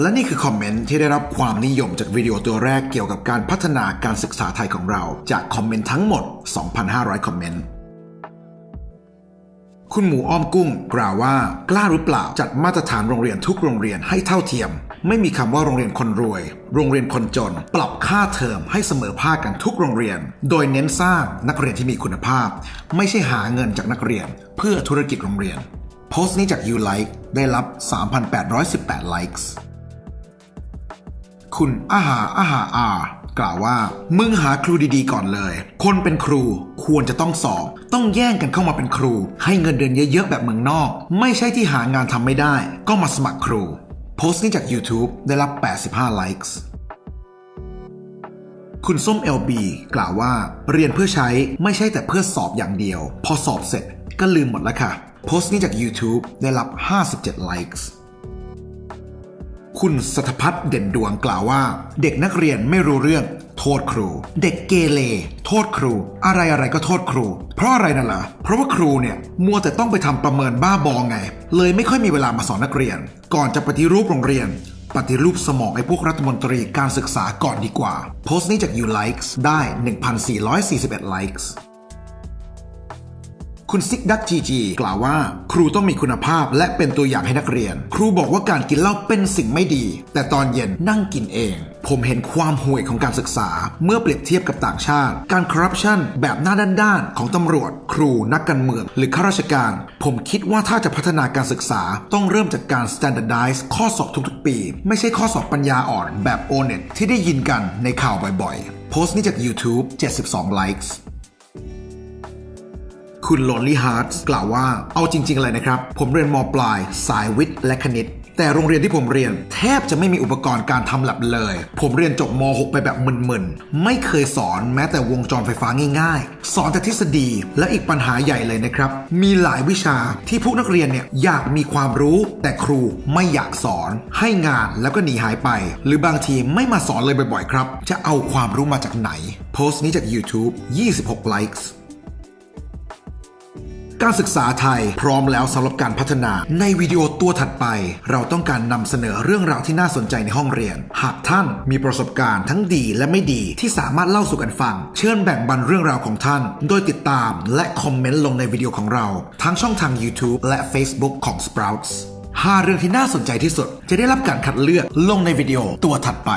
และนี่คือคอมเมนต์ที่ได้รับความนิยมจากวิดีโอตัวแรกเกี่ยวกับการพัฒนาการศึกษาไทยของเรา จากคอมเมนต์ทั้งหมด 2,500 คอมเมนต์ คุณหมูอ้อมกุ้งกล่าวว่ากล้าหรือเปล่าจัดมาตรฐานโรงเรียนทุกโรงเรียนให้เท่าเทียม ไม่มีคำว่าโรงเรียนคนรวย โรงเรียนคนจน ปรับค่าเทอมให้เสมอภาคกันทุกโรงเรียน โดยเน้นสร้างนักเรียนที่มีคุณภาพ ไม่ใช่หาเงินจากนักเรียน เพื่อธุรกิจโรงเรียนโพสต์นี้จาก You Like ได้รับ 3,818 ไลค์ คุณอาหาอาหาอา กล่าวว่า มึงหาครูดีๆก่อนเลย คนเป็นครูควรจะต้องสอบ ต้องแย่งกันเข้ามาเป็นครู ให้เงินเดือนเยอะๆแบบเมืองนอก ไม่ใช่ที่หางานทำไม่ได้ ก็มาสมัครครู โพสต์นี้จาก YouTube ได้รับ 85 ไลค์คุณส้ม LB กล่าวว่า เรียนเพื่อใช้ไม่ใช่แต่เพื่อสอบอย่างเดียว พอสอบเสร็จก็ลืมหมดแล้วค่ะ โพสต์นี้จาก YouTube ได้รับ 57 ไลค์ คุณสัทพัฒน์เด่นดวงกล่าวว่า เด็กนักเรียนไม่รู้เรื่อง โทษครู เด็กเกเรโทษครู อะไรอะไรก็โทษครู เพราะอะไรน่ะล่ะเพราะว่าครูเนี่ยมัวแต่ต้องไปทำประเมินบ้าบองไง เลยไม่ค่อยมีเวลามาสอนนักเรียน ก่อนจะปฏิรูปโรงเรียน ปฏิรูปสมองไอ้พวกรัฐมนตรีการศึกษาก่อนดีกว่า โพสต์นี้จาก You Likes ได้ 1,441ไลค์ คุณซิกดักจีจีกล่าวว่า ครูต้องมีคุณภาพและเป็นตัวอย่างให้นักเรียน ครูบอกว่าการกินเหล้าเป็นสิ่งไม่ดี แต่ตอนเย็นนั่งกินเอง ผมเห็นความห่วยของการศึกษา เมื่อเปรียบเทียบกับต่างชาติ การคอร์รัปชันแบบหน้าด้านๆของตำรวจ ครูนักการเมือง หรือข้าราชการ ผมคิดว่าถ้าจะพัฒนาการศึกษาต้องเริ่มจากการ standardize ข้อสอบทุกๆปี ไม่ใช่ข้อสอบปัญญาอ่อนแบบ o n e t ที่ได้ยินกันในข่าวบ่อยๆ โพสต์นี้จาก YouTube 72ไล คุณ Lonely Hearts กล่าวว่า เอาจริง ๆ เลยนะครับ ผมเรียนมปลาย สายวิทย์และคณิต แต่โรงเรียนที่ผมเรียน แทบจะไม่มีอุปกรณ์การทำแลบเลย ผมเรียนจบม .6 ไปแบบมึนๆ ไม่เคยสอนแม้แต่วงจรไฟฟ้าง่าย ๆ สอนแต่ทฤษฎีและอีกปัญหาใหญ่เลยนะครับ มีหลายวิชาที่พวกนักเรียนเนี่ยอยากมีความรู้ แต่ครูไม่อยากสอน ให้งานแล้วก็หนีหายไป หรือบางทีไม่มาสอนเลยบ่อยๆ ครับ จะเอาความรู้มาจากไหน โพสต์นี้จาก YouTube 26ไลค์ การศึกษาไทยพร้อมแล้วสำหรับการพัฒนา ในวิดีโอตัวถัดไป เราต้องการนำเสนอเรื่องราวที่น่าสนใจในห้องเรียน หากท่านมีประสบการณ์ทั้งดีและไม่ดีที่สามารถเล่าสู่กันฟัง เชิญแบ่งปันเรื่องราวของท่าน โดยติดตามและคอมเมนต์ลงในวิดีโอของเรา ทั้งช่องทาง YouTube และ Facebook ของ Sprouts หาเรื่องที่น่าสนใจที่สุด จะได้รับการคัดเลือกลงในวิดีโอตัวถัดไป